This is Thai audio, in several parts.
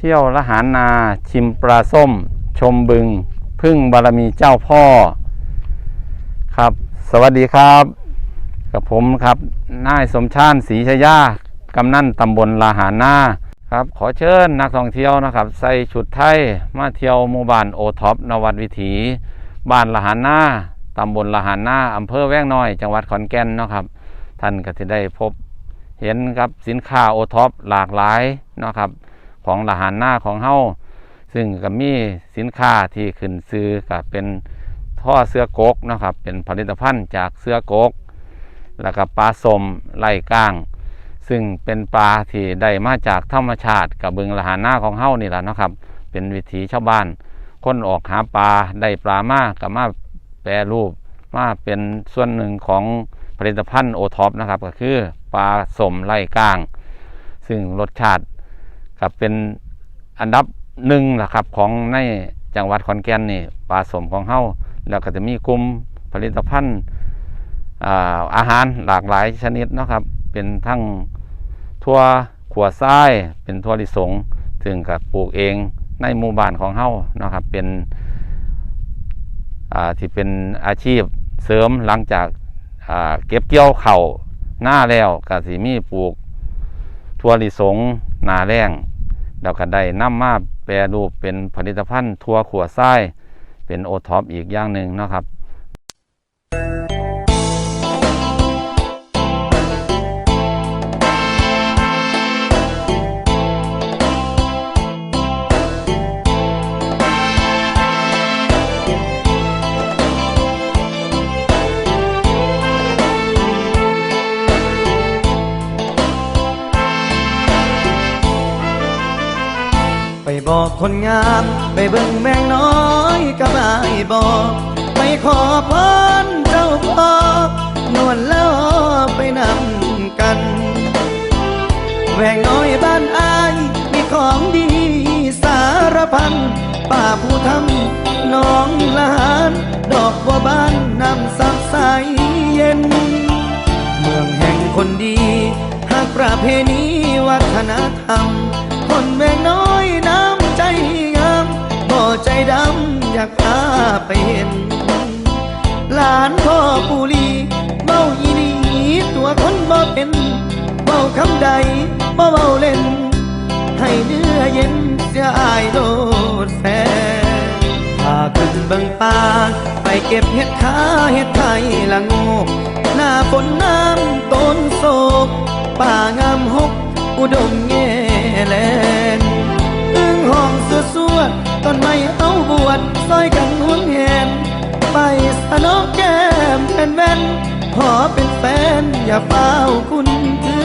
ที่ยวละหารนาชิมปลาส้ม ชมบึง พึ่งบารมีเจ้าพ่อ ครับ สวัสดีครับ กับผมครับนายสมชาญศรีชยากำนันตำบลลาหารนาครับ ขอเชิญนักท่องเที่ยวนะครับ ใส่ชุดไทยมาเที่ยวหมู่บ้านโอท็อปนวัดวิถีบ้านละหารนาตำบลละหารนาอำเภอแวงน้อย จังหวัดขอนแก่นเนาะครับ ท่านก็จะได้พบเห็นครับสินค้าโอท็อปหลากหลายเนาะครับ ของละหารนาของเฮาซึ่งก็มีสินค้าที่ขึ้นซื้อกับเป็นท่อเสื้อกกนะครับ เป็นผลิตภัณฑ์จากเสื้อกก แล้วก็ปลาสมไล่ก้าง ซึ่งเป็นปลาที่ได้มาจากธรรมชาติกับบึงละหารนาของเฮานี่แหละนะครับ เป็นวิถีชาวบ้าน คนออกหาปลาได้ปลามากกับมาแปรรูปมาเป็นส่วนหนึ่งของผลิตภัณฑ์โอท็อปนะครับก็คือปลาสมไล่ก้าง ซึ่งรสชาติ กับเป็นอันดับหนึ่งแหละครับของในจังหวัดขอนแก่นนี่ปลาสมของเฮาแล้วก็จะมีกลุ่มผลิตภัณฑ์อาอาหารหลากหลายชนิดนะครับ เป็นทั้งทั่วขัวทรายเป็นทั่วลิสงซึ่งกับปลูกเองในหมู่บ้านของเฮานะครับ เป็นที่เป็นอาชีพเสริมหลังจากาเก็บเกี่ยวเข่าวหน้าแล้วก็สิมีปลูกทั่วลิสงนาแรง แล้วก็ได้นำมาแปรรูปเป็นผลิตภัณฑ์ทั่วขัวดไส้เป็นโอท็อปอีกอย่างหนึ่งนะครับ บอกคนงามไปเบิ่งแมงน้อยกับไอ้ายบอกไปขอพรเจ้าพ่อนวลแล้วไปนำกันแหวงน้อยบ้านอายมีของดีสารพันป่าผู้ทำน้องลานดอกบัวบานนำสักใสเย็น เมืองแห่งคนดีหากประเพณีวัฒนธรรมคนแมงน้อยน้ำ ใจงามบ่ใจดำอยากพาไปเห็น หลานพ่อปูลีเมาอีนีตัวคนบ่เป็นเมาคำใดบ่เมาเล่น ให้เนื้อเย็นเสียอายโลดแฟพาขึ้นเบิงป่าไปเก็บเห็ดขาเห็ดไทยละโงกหน้าฝนน้ำต้นโศกป่างามหกอุดมแง่ ไม้เอาบวชซอยกันหวงแหนไปสนอกแก้มเป็นแว่นขอเป็นแฟนอย่าเฝ้าคุณเทื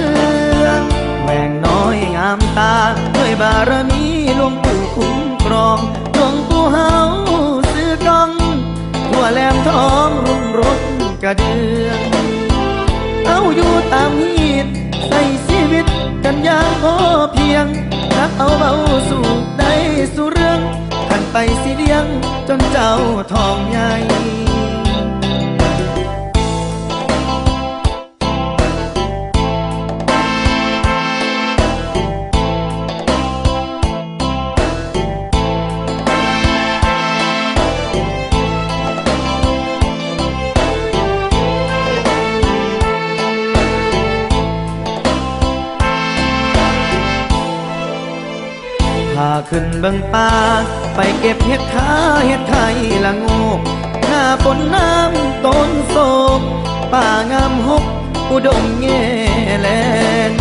องแหวงน้อยงามตาด้วยบารมีหลวงปู่คุ้มครองหลวงปู่เฮาซื้อกองทั่วแหลมทองรุ่งรถกระเดืองเอาอยู่ตาม ทองใหญ่ ขึ้นเบิ่งป่าไปเก็บเห็ดขาเห็ดไข่ละโงกหน้าฝนน้ำต้นโศกป่างามหกอุดมแง่แลน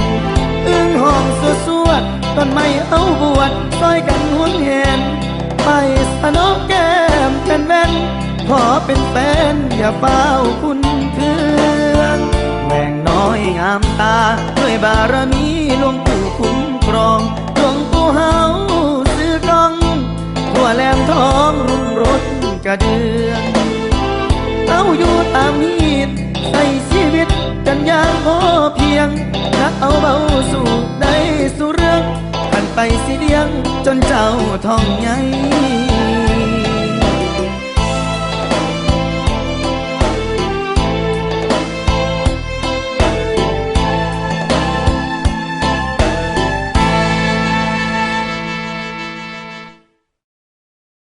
อึ้งห้องสวสวดต้นไม้เอาบวชซอยกันหวงแหนไปสนอกแก้มเป็นแว่นขอเป็นแฟนอย่าเฝ้าคุณเทืองแหวงน้อยงามตา กระเดือนเอาอยู่ตามฮีดใส่ชีวิตกันอย่างพอเพียงรักเอาเบาสู่ได้สู่เรื่องกันไปสิเดียงจนเจ้าทองใหญ่